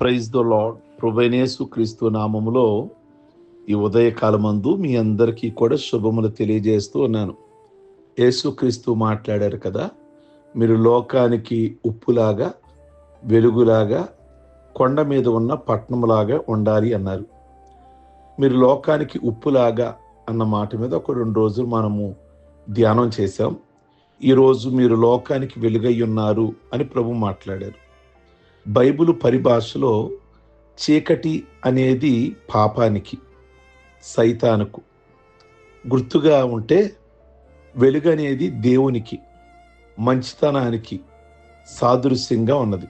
Praise the lord ప్రభైనేసు క్రీస్తు నామములో ఈ ఉదయకాలమందు మీ అందరికీ కూడా శుభములు తెలియజేస్తూ ఉన్నాను. యేసుక్రీస్తు మాట్లాడారు కదా మీరు లోకానికి ఉప్పులాగా వెలుగులాగా కొండ మీద ఉన్న పట్టణములాగా ఉండాలి అన్నారు. మీరు లోకానికి ఉప్పులాగా అన్న మాట మీద ఒక రెండు రోజులు మనము ధ్యానం చేశాం. ఈరోజు మీరు లోకానికి వెలుగై ఉన్నారు అని ప్రభు మాట్లాడారు. బైబిల్ పరిభాషలో చీకటి అనేది పాపానికి సైతానుకు. గుర్తుగా ఉంటే వెలుగు అనేది దేవునికి మంచితనానికి సాదృశ్యంగా ఉన్నది.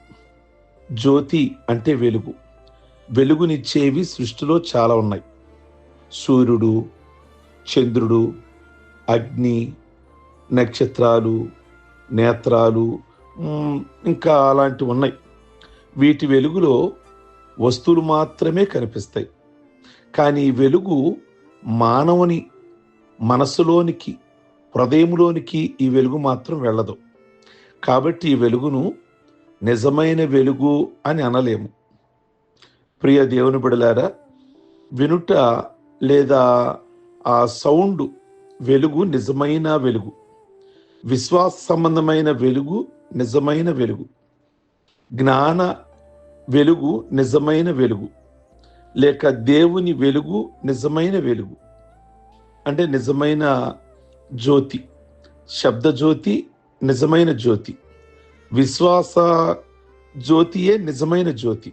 జ్యోతి అంటే వెలుగు. వెలుగునిచ్చేవి సృష్టిలో చాలా ఉన్నాయి. సూర్యుడు చంద్రుడు అగ్ని నక్షత్రాలు నేత్రాలు ఇంకా అలాంటివి ఉన్నాయి. వీటి వెలుగులో వస్తువులు మాత్రమే కనిపిస్తాయి. కానీ ఈ వెలుగు మానవుని మనసులోనికి హృదయంలోనికి ఈ వెలుగు మాత్రం వెళ్ళదు. కాబట్టి ఈ వెలుగును నిజమైన వెలుగు అని అనలేము. ప్రియ దేవుని బిడలారా వినుట లేదా ఆ సౌండ్ వెలుగు నిజమైన వెలుగు. విశ్వాస సంబంధమైన వెలుగు నిజమైన వెలుగు. జ్ఞాన వెలుగు నిజమైన వెలుగు. లేక దేవుని వెలుగు నిజమైన వెలుగు. అంటే నిజమైన జ్యోతి. శబ్ద జ్యోతి నిజమైన జ్యోతి. విశ్వాస జ్యోతియే నిజమైన జ్యోతి.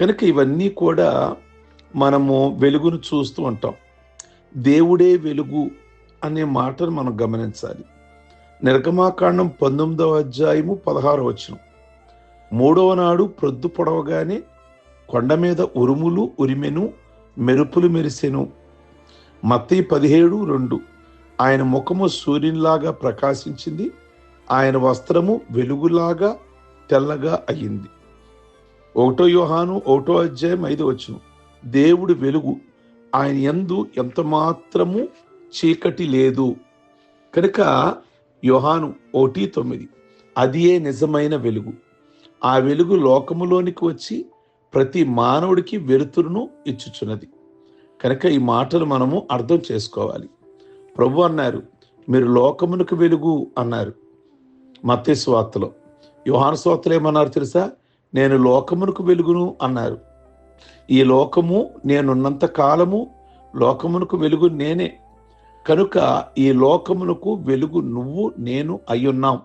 కనుక ఇవన్నీ కూడా మనము వెలుగును చూస్తూ ఉంటాం. దేవుడే వెలుగు అనే మాటను మనం గమనించాలి. నిర్గమాకాండం పంతొమ్మిదవ అధ్యాయము పదహారవ వచ్చినం మూడవ నాడు ప్రొద్దు పొడవగానే కొండ మీద ఉరుములు ఉరిమెను మెరుపులు మెరిసెను. మత్తయి పదిహేడు రెండు. ఆయన ముఖము సూర్యునిలాగా ప్రకాశించింది. ఆయన వస్త్రము వెలుగులాగా తెల్లగా అయ్యింది ఒకటో యోహాను ఒకటో అధ్యాయం ఐదు వచ్చును దేవుడు వెలుగు. ఆయన ఎందు ఎంత మాత్రము చీకటి లేదు. కనుక యోహాను ఒకటి తొమ్మిది. అదియే నిజమైన వెలుగు. ఆ వెలుగు లోకములోనికి వచ్చి ప్రతి మానవుడికి వెలుతురును ఇచ్చుచున్నది. కనుక ఈ మాటలు మనము అర్థం చేసుకోవాలి. ప్రభు అన్నారు మీరు లోకమునకు వెలుగు అన్నారు. మత్తే స్వార్తలో యోహాను స్వార్తలు ఏమన్నారు తెలుసా? నేను లోకమునకు వెలుగును అన్నారు. ఈ లోకము నేనున్నంత కాలము లోకమునకు వెలుగు నేనే. కనుక ఈ లోకమునకు వెలుగు నువ్వు నేను అయ్యున్నాం.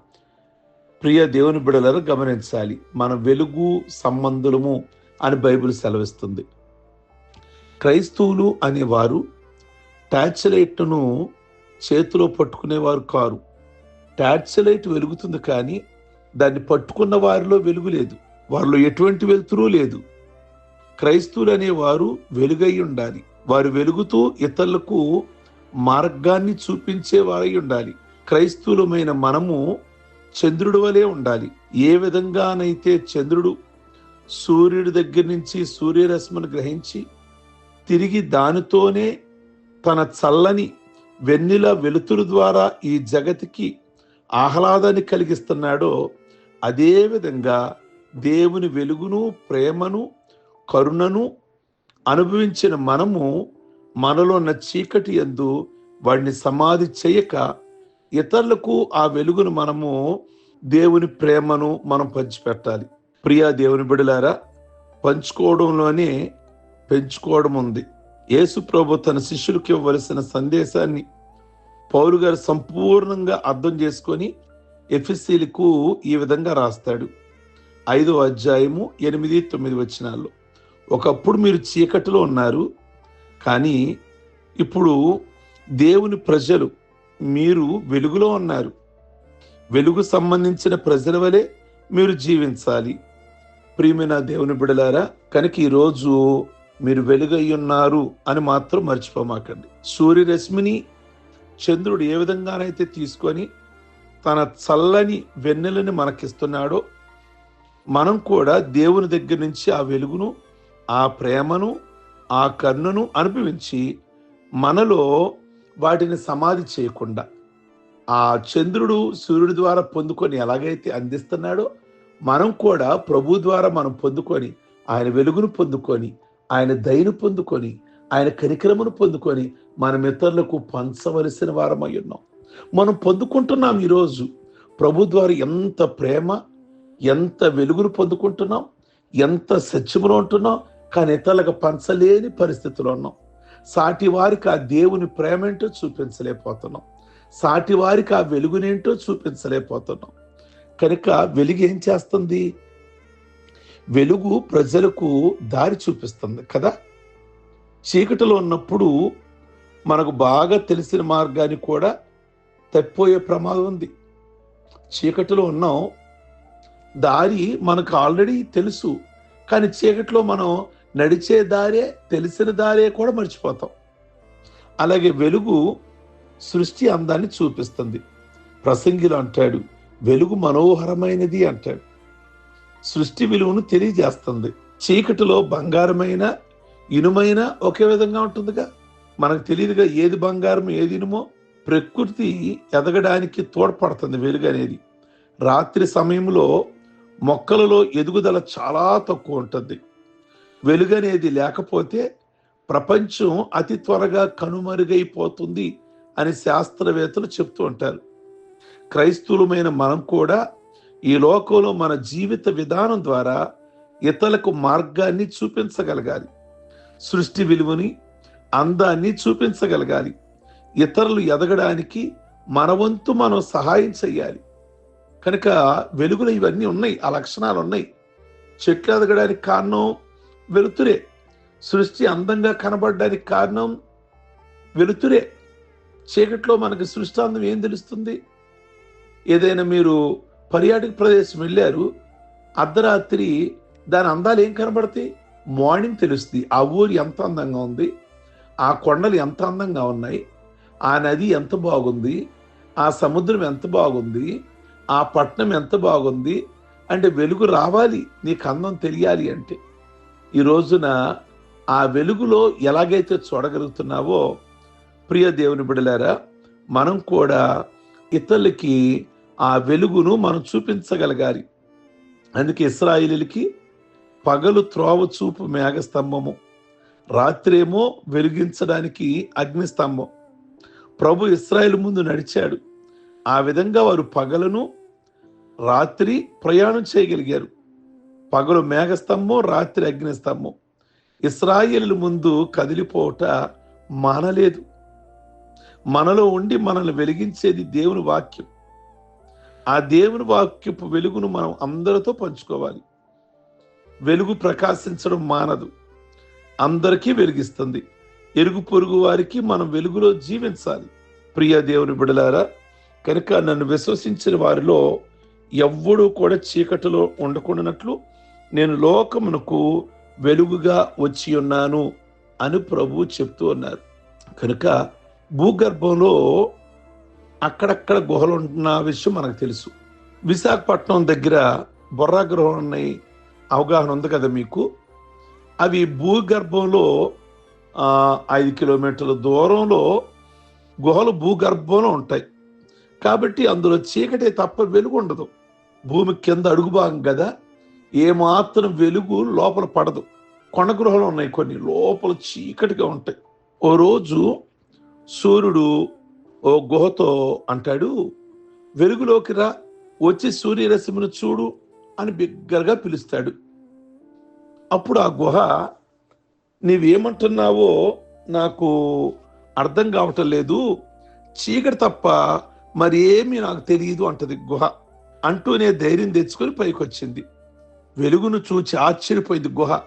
ప్రియ దేవుని బిడలను గమనించాలి. మన వెలుగు సంబంధులము అని బైబిల్ సెలవిస్తుంది. క్రైస్తవులు అనేవారు టార్చ్ లైట్ను చేతిలో పట్టుకునేవారు కారు. టార్చ్ లైట్ వెలుగుతుంది కానీ దాన్ని పట్టుకున్న వారిలో వెలుగు లేదు. వారిలో ఎటువంటి వెలుతురు లేదు. క్రైస్తవులు అనేవారు వెలుగై ఉండాలి. వారు వెలుగుతూ ఇతరులకు మార్గాన్ని చూపించే వారై ఉండాలి. క్రైస్తవులమైన మనము చంద్రుడు వలె ఉండాలి. ఏ విధంగానైతే చంద్రుడు సూర్యుడి దగ్గర నుంచి సూర్యరశ్మిని గ్రహించి తిరిగి దానితోనే తన చల్లని వెన్నెల వెలుతురు ద్వారా ఈ జగతికి ఆహ్లాదాన్ని కలిగిస్తున్నాడో అదేవిధంగా దేవుని వెలుగును ప్రేమను కరుణను అనుభవించిన మనము మనలో ఉన్న చీకటి ఎందు వాడిని సమాధి చేయక ఇతరులకు ఆ వెలుగును మనము దేవుని ప్రేమను మనం పంచిపెట్టాలి. ప్రియా దేవుని బిడలారా పంచుకోవడంలోనే పెంచుకోవడం ఉంది. యేసు ప్రభు తన శిష్యులకు ఇవ్వవలసిన సందేశాన్ని పౌలు గారు సంపూర్ణంగా అర్థం చేసుకొని ఎఫ్ఎస్సీలకు ఈ విధంగా రాస్తాడు. ఐదో అధ్యాయము ఎనిమిది తొమ్మిది వచనాల్లో ఒకప్పుడు మీరు చీకటిలో ఉన్నారు కానీ ఇప్పుడు దేవుని ప్రజలు మీరు వెలుగులో ఉన్నారు. వెలుగు సంబంధించిన ప్రజల వలె మీరు జీవించాలి. ప్రియమైన దేవుని బిడలారా కనుక ఈరోజు మీరు వెలుగై ఉన్నారు అని మాత్రం మర్చిపోమాకండి. సూర్యరశ్మిని చంద్రుడు ఏ విధంగానైతే తీసుకొని తన చల్లని వెన్నెలని మనకిస్తున్నాడో మనం కూడా దేవుని దగ్గర నుంచి ఆ వెలుగును ఆ ప్రేమను ఆ కన్నును అనుభవించి మనలో వాటిని సమాధి చేయకుండా ఆ చంద్రుడు సూర్యుడి ద్వారా పొందుకొని ఎలాగైతే అందిస్తున్నాడో మనం కూడా ప్రభు ద్వారా మనం పొందుకొని ఆయన వెలుగును పొందుకొని ఆయన దయను పొందుకొని ఆయన కనికరమును పొందుకొని మన ఇతరులకు పంచవలసిన వారమై ఉన్నాం. మనం పొందుకుంటున్నాం ఈరోజు. ప్రభు ద్వారా ఎంత ప్రేమ ఎంత వెలుగును పొందుకుంటున్నాం ఎంత సత్యములో ఉంటున్నాం కానీ ఇతరులకు పంచలేని పరిస్థితిలో ఉన్నాం. సాటి వారికి ఆ దేవుని ప్రేమేంటో చూపించలేకపోతున్నాం. సాటి వారికి ఆ వెలుగునేంటో చూపించలేకపోతున్నాం. కనుక వెలుగు ఏం చేస్తుంది? వెలుగు ప్రజలకు దారి చూపిస్తుంది కదా. చీకటిలో ఉన్నప్పుడు మనకు బాగా తెలిసిన మార్గాన్ని కూడా తప్పిపోయే ప్రమాదం ఉంది. చీకటిలో ఉన్నాం. దారి మనకు ఆల్రెడీ తెలుసు. కానీ చీకటిలో మనం నడిచే దారే తెలిసిన దారే కూడా మర్చిపోతాం. అలాగే వెలుగు సృష్టి అందాన్ని చూపిస్తుంది. ప్రసంగిలు అంటాడు వెలుగు మనోహరమైనది అంటాడు. సృష్టి విలువను తెలియజేస్తుంది. చీకటిలో బంగారమైన ఇనుమైన ఒకే విధంగా ఉంటుందిగా. మనకు తెలియదుగా ఏది బంగారం ఏది ఇనుమో. ప్రకృతి ఎదగడానికి తోడ్పడుతుంది వెలుగు అనేది. రాత్రి సమయంలో మొక్కలలో ఎదుగుదల చాలా తక్కువ ఉంటుంది. వెలుగనేది లేకపోతే ప్రపంచం అతి త్వరగా కనుమరుగైపోతుంది అని శాస్త్రవేత్తలు చెప్తూ ఉంటారు. క్రైస్తవులమైన మనం కూడా ఈ లోకంలో మన జీవిత విధానం ద్వారా ఇతరులకు మార్గాన్ని చూపించగలగాలి. సృష్టి విలువని అందాన్ని చూపించగలగాలి. ఇతరులు ఎదగడానికి మన వంతు మనం సహాయం చేయాలి కనుక వెలుగులు ఇవన్నీ ఉన్నాయి ఆ లక్షణాలు ఉన్నాయి చెట్లు ఎదగడానికి కారణం వెలుతురే. సృష్టి అందంగా కనబడడానికి కారణం వెలుతురే. చీకట్లో మనకి సృష్టి అందం ఏం తెలుస్తుంది? ఏదైనా మీరు పర్యాటక ప్రదేశం వెళ్ళారు అర్ధరాత్రి దాని అందాలు ఏం కనబడతాయి? మార్నింగ్ తెలుస్తుంది. ఆ ఊరు ఎంత అందంగా ఉంది? ఆ కొండలు ఎంత అందంగా ఉన్నాయి? ఆ నది ఎంత బాగుంది? ఆ సముద్రం ఎంత బాగుంది? ఆ పట్టణం ఎంత బాగుంది? అంటే వెలుగు రావాలి నీకు అందం తెలియాలి అంటే. ఈ రోజున ఆ వెలుగులో ఎలాగైతే చూడగలుగుతున్నావో ప్రియ దేవుని బిడలారా మనం కూడా ఇతరులకి ఆ వెలుగును మనం చూపించగలగాలి. అందుకే ఇస్రాయిలీలకి పగలు త్రోవ చూపు మేఘస్తంభము రాత్రేమో వెలిగించడానికి అగ్నిస్తంభం. ప్రభు ఇస్రాయేల్ ముందు నడిచాడు. ఆ విధంగా వారు పగలను రాత్రి ప్రయాణం చేయగలిగారు. పగలు మేఘస్తంభం రాత్రి అగ్నిస్తంభం. ఇస్రాయేలు ముందు కదిలిపోవట మానలేదు. మనలో ఉండి మనల్ని వెలిగించేది దేవుని వాక్యం. ఆ దేవుని వాక్యపు వెలుగును మనం అందరితో పంచుకోవాలి. వెలుగు ప్రకాశించడం మానదు. అందరికీ వెలిగిస్తుంది. ఎరుగు పొరుగు వారికి మనం వెలుగులో జీవించాలి. ప్రియ దేవుని బిడలారా కనుక నన్ను విశ్వసించిన వారిలో ఎవ్వడూ కూడా చీకటిలో ఉండకుండానట్లు నేను లోకమునకు వెలుగుగా వచ్చి ఉన్నాను అని ప్రభు చెప్తూ ఉన్నారు. కనుక భూగర్భంలో అక్కడక్కడ గుహలు ఉంటున్న విషయం మనకు తెలుసు. విశాఖపట్నం దగ్గర బొర్రా గృహం ఉన్నాయి అవగాహన ఉంది కదా మీకు? అవి భూగర్భంలో ఐదు కిలోమీటర్ల దూరంలో గుహలు భూగర్భంలో ఉంటాయి. కాబట్టి అందులో చీకటి తప్ప వెలుగు ఉండదు. భూమి కింద అడుగు భాగం కదా? ఏమాత్రం వెలుగు లోపల పడదు. కొండ గృహాలు ఉన్నాయి కొన్ని లోపల చీకటిగా ఉంటాయి. ఓ రోజు సూర్యుడు ఓ గుహతో అంటాడు వెలుగులోకి రా వచ్చి సూర్యరశ్మిని చూడు అని బిగ్గరగా పిలుస్తాడు. అప్పుడు ఆ గుహ నీవేమంటున్నావో నాకు అర్థం కావటం లేదు. చీకటి తప్ప మరేమీ నాకు తెలియదు అంటది గుహ. అంటూనే ధైర్యం తెచ్చుకొని పైకి వచ్చింది వెలుగును చూచి ఆశ్చర్యపోయింది గుహ.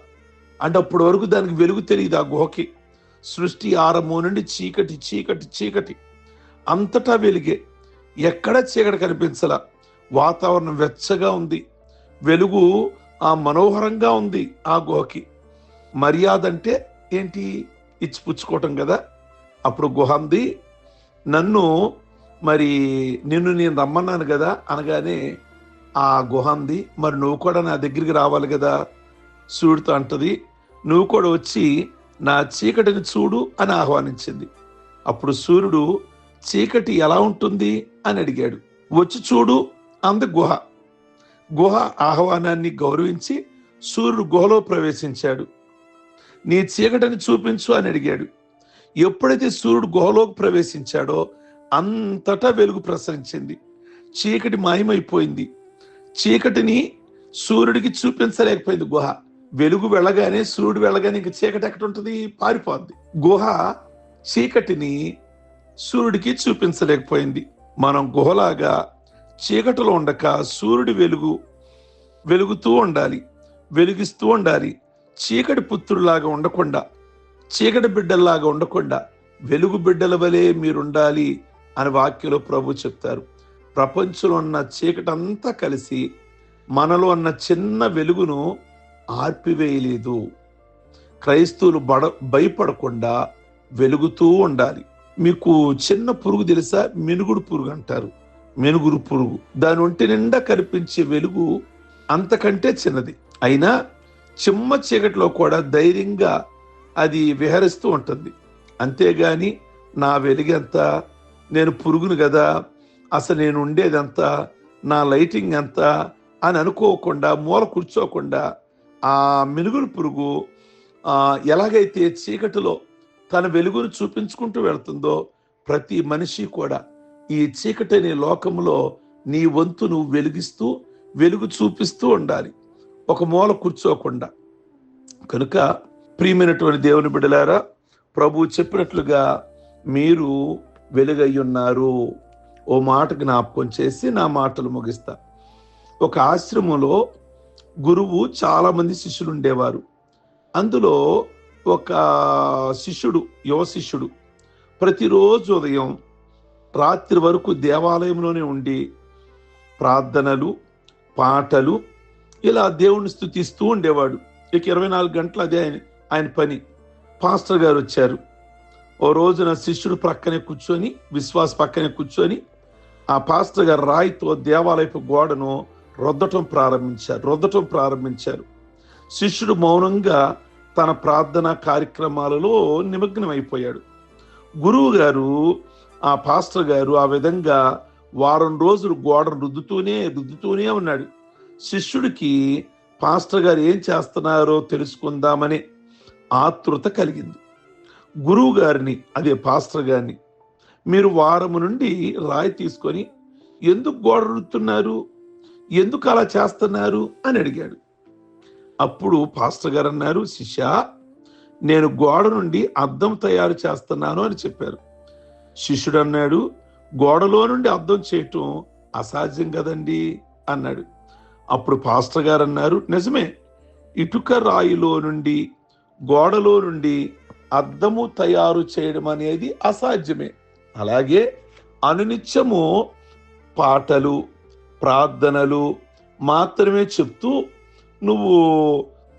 అంటే అప్పటి వరకు దానికి వెలుగు తెలియదు ఆ గుహకి. సృష్టి ఆరంభం నుండి చీకటి చీకటి చీకటి. అంతటా వెలిగే ఎక్కడ చీకటి కనిపించలా. వాతావరణం వెచ్చగా ఉంది. వెలుగు ఆ మనోహరంగా ఉంది ఆ గుహకి. మర్యాద అంటే ఏంటి ఇచ్చిపుచ్చుకోవటం కదా. అప్పుడు గుహ అంది నన్ను మరి నిన్ను నేను రమ్మన్నాను కదా అనగానే ఆ గుహ అంది మరి నువ్వు కూడా నా దగ్గరికి రావాలి కదా? సూర్యుడితో అంటది. నువ్వు కూడా వచ్చి నా చీకటిని చూడు అని ఆహ్వానించింది. అప్పుడు సూర్యుడు చీకటి ఎలా ఉంటుంది? అని అడిగాడు. వచ్చి చూడు అంది గుహ. గుహ ఆహ్వానాన్ని గౌరవించి సూర్యుడు గుహలో ప్రవేశించాడు. నీ చీకటిని చూపించు అని అడిగాడు. ఎప్పుడైతే సూర్యుడు గుహలోకి ప్రవేశించాడో అంతటా వెలుగు ప్రసరించింది. చీకటి మాయమైపోయింది. చీకటిని సూర్యుడికి చూపించలేకపోయింది గుహ. వెలుగు వెళ్ళగానే సూర్యుడు వెళ్ళగానే ఇంక చీకటి ఎక్కడ ఉంటుంది పారిపోద్ది. గుహ చీకటిని సూర్యుడికి చూపించలేకపోయింది. మనం గుహలాగా చీకటిలో ఉండక సూర్యుడి వెలుగు వెలుగుతూ ఉండాలి. వెలిగిస్తూ ఉండాలి. చీకటి పుత్రులాగా ఉండకుండా చీకటి బిడ్డల్లాగా ఉండకుండా వెలుగు బిడ్డల వలె మీరుండాలి అని వాక్యలో ప్రభు చెప్తారు. ప్రపంచంలో ఉన్న చీకటంతా కలిసి మనలో ఉన్న చిన్న వెలుగును ఆర్పివేయలేదు. క్రైస్తవులు బడ భయపడకుండా వెలుగుతూ ఉండాలి. మీకు చిన్న పురుగు తెలుసా? మెనుగుడు పురుగు అంటారు. మెనుగురు పురుగు. దాని ఒంటి నిండా కనిపించే వెలుగు అంతకంటే చిన్నది. అయినా చిమ్మ చీకటిలో కూడా ధైర్యంగా అది విహరిస్తూ ఉంటుంది. అంతేగాని నా వెలుగెంత నేను పురుగును కదా అసలు నేను ఉండేదంతా నా లైటింగ్ ఎంత అని అనుకోకుండా మూల కూర్చోకుండా ఆ మెనుగురు పురుగు ఎలాగైతే చీకటిలో తన వెలుగును చూపించుకుంటూ వెళ్తుందో ప్రతి మనిషి కూడా ఈ చీకటి లోకంలో నీ వంతు నువ్వు వెలిగిస్తూ వెలుగు చూపిస్తూ ఉండాలి. ఒక మూల కూర్చోకుండా. కనుక ప్రియమైనటువంటి దేవుని బిడ్డలారా ప్రభు చెప్పినట్లుగా మీరు వెలుగై ఉన్నారు. ఓ మాట జ్ఞాపకం చేసి నా మాటలు ముగిస్తా. ఒక ఆశ్రమంలో గురువు చాలా మంది శిష్యులు ఉండేవారు. అందులో ఒక శిష్యుడు యువ శిష్యుడు ప్రతిరోజు ఉదయం రాత్రి వరకు దేవాలయంలోనే ఉండి ప్రార్థనలు పాటలు ఇలా దేవుణ్ణి స్థుతిస్తూ ఉండేవాడు. ఇక ఇరవై నాలుగు గంటలు అదే ఆయన ఆయన పని. పాస్టర్ గారు వచ్చారు. ఓ రోజున శిష్యుడు ప్రక్కనే కూర్చొని విశ్వాస్ పక్కనే కూర్చొని ఆ పాస్టర్ గారు రాయితో దేవాలయపు గోడను రుద్దటం ప్రారంభించారు రుద్దటం ప్రారంభించారు. శిష్యుడు మౌనంగా తన ప్రార్థన కార్యక్రమాలలో నిమగ్నమైపోయాడు. గురువు గారు ఆ పాస్టర్ గారు ఆ విధంగా వారం రోజులు గోడను రుద్దుతూనే రుద్దుతూనే ఉన్నాడు. శిష్యుడికి పాస్టర్ గారు ఏం చేస్తున్నారో తెలుసుకుందామని ఆతృత కలిగింది. గురువు గారిని అదే పాస్టర్ గారిని మీరు వారము నుండి రాయి తీసుకొని ఎందుకు గోడ రుద్దుతున్నారు? ఎందుకు అలా చేస్తున్నారు? అని అడిగాడు. అప్పుడు పాస్టర్ గారు అన్నారు శిష్య నేను గోడ నుండి అద్దం తయారు చేస్తున్నాను అని చెప్పారు. శిష్యుడు అన్నాడు గోడలో నుండి అద్దం చేయటం అసాధ్యం కదండి అన్నాడు. అప్పుడు పాస్టర్ గారు అన్నారు నిజమే ఇటుక రాయిలో నుండి గోడలో నుండి అద్దము తయారు చేయడం అనేది అసాధ్యమే. అలాగే అనునిత్యము పాటలు ప్రార్థనలు మాత్రమే చెప్తూ నువ్వు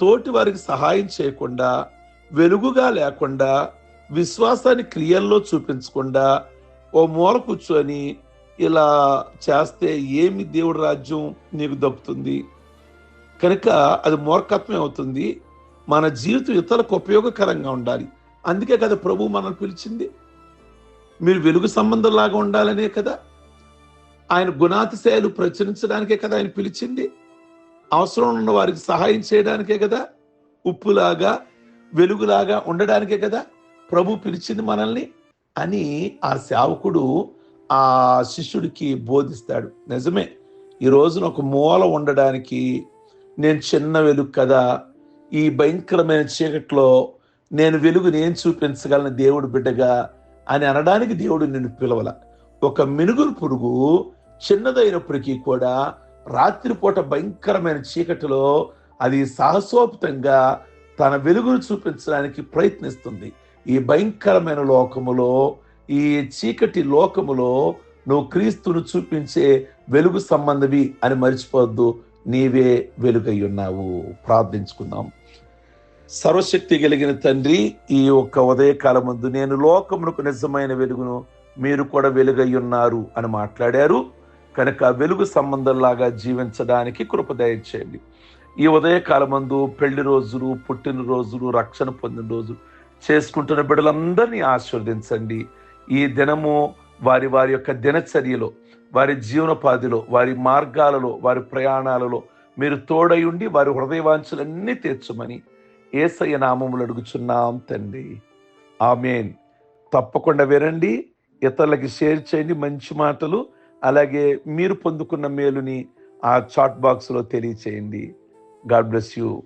తోటి వారికి సహాయం చేయకుండా వెలుగుగా లేకుండా విశ్వాసాన్ని క్రియల్లో చూపించకుండా ఓ మూల కూర్చొని ఇలా చేస్తే ఏమి దేవుడి రాజ్యం నీకు దప్పుతుంది కనుక అది మూర్ఖత్వమే అవుతుంది. మన జీవితం ఇతరులకు ఉపయోగకరంగా ఉండాలి. అందుకే కదా ప్రభు మనల్ని పిలిచింది. మీరు వెలుగు సంబంధంలాగా ఉండాలనే కదా? ఆయన గుణాతిశయాలు ప్రచురించడానికే కదా ఆయన పిలిచింది? అవసరం ఉన్న వారికి సహాయం చేయడానికే కదా? ఉప్పులాగా వెలుగులాగా ఉండడానికే కదా ప్రభు పిలిచింది మనల్ని? అని ఆ సేవకుడు ఆ శిష్యుడికి బోధిస్తాడు. నిజమే ఈ రోజున ఒక మూల ఉండడానికి నేను చిన్న వెలుగు కదా. ఈ భయంకరమైన చీకట్లో నేను వెలుగు నేను చూపించగలను దేవుడు బిడ్డగా? అని అనడానికి దేవుడు నిన్ను పిలవల. ఒక మినుగురు పురుగు చిన్నదైనప్పటికీ కూడా రాత్రిపూట భయంకరమైన చీకటిలో అది సాహసోపితంగా తన వెలుగును చూపించడానికి ప్రయత్నిస్తుంది. ఈ భయంకరమైన లోకములో ఈ చీకటి లోకములో నువ్వు క్రీస్తును చూపించే వెలుగు సంబంధవి అని మర్చిపోవద్దు. నీవే వెలుగై ఉన్నావు. ప్రార్థించుకుందాం. సర్వశక్తి కలిగిన తండ్రి ఈ యొక్క ఉదయకాలముందు నేను లోకమునకు నిజమైన వెలుగును మీరు కూడా వెలుగై ఉన్నారు అని మాట్లాడారు. కనుక వెలుగు సంబంధంలాగా జీవించడానికి కృపదయచేయండి ఈ ఉదయకాలమందు పెళ్ళి రోజులు పుట్టిన రోజులు రక్షణ పొందిన రోజులు చేసుకుంటున్న బిడ్డలందరినీ ఆశీర్వదించండి. ఈ దినము వారి వారి యొక్క దినచర్యలో వారి జీవనోపాధిలో వారి మార్గాలలో వారి ప్రయాణాలలో మీరు తోడై ఉండి వారి హృదయవాంఛలన్నీ తీర్చమని ఏసయ్య నామములు అడుగుచున్నాం తండ్రి. ఆమెన్. తప్పకుండా వినండి ఇతరులకి షేర్ చేయండి మంచి మాటలు అలాగే మీరు పొందుకున్న మేలుని ఆ చాట్ బాక్స్లో తెలియచేయండి. God bless you.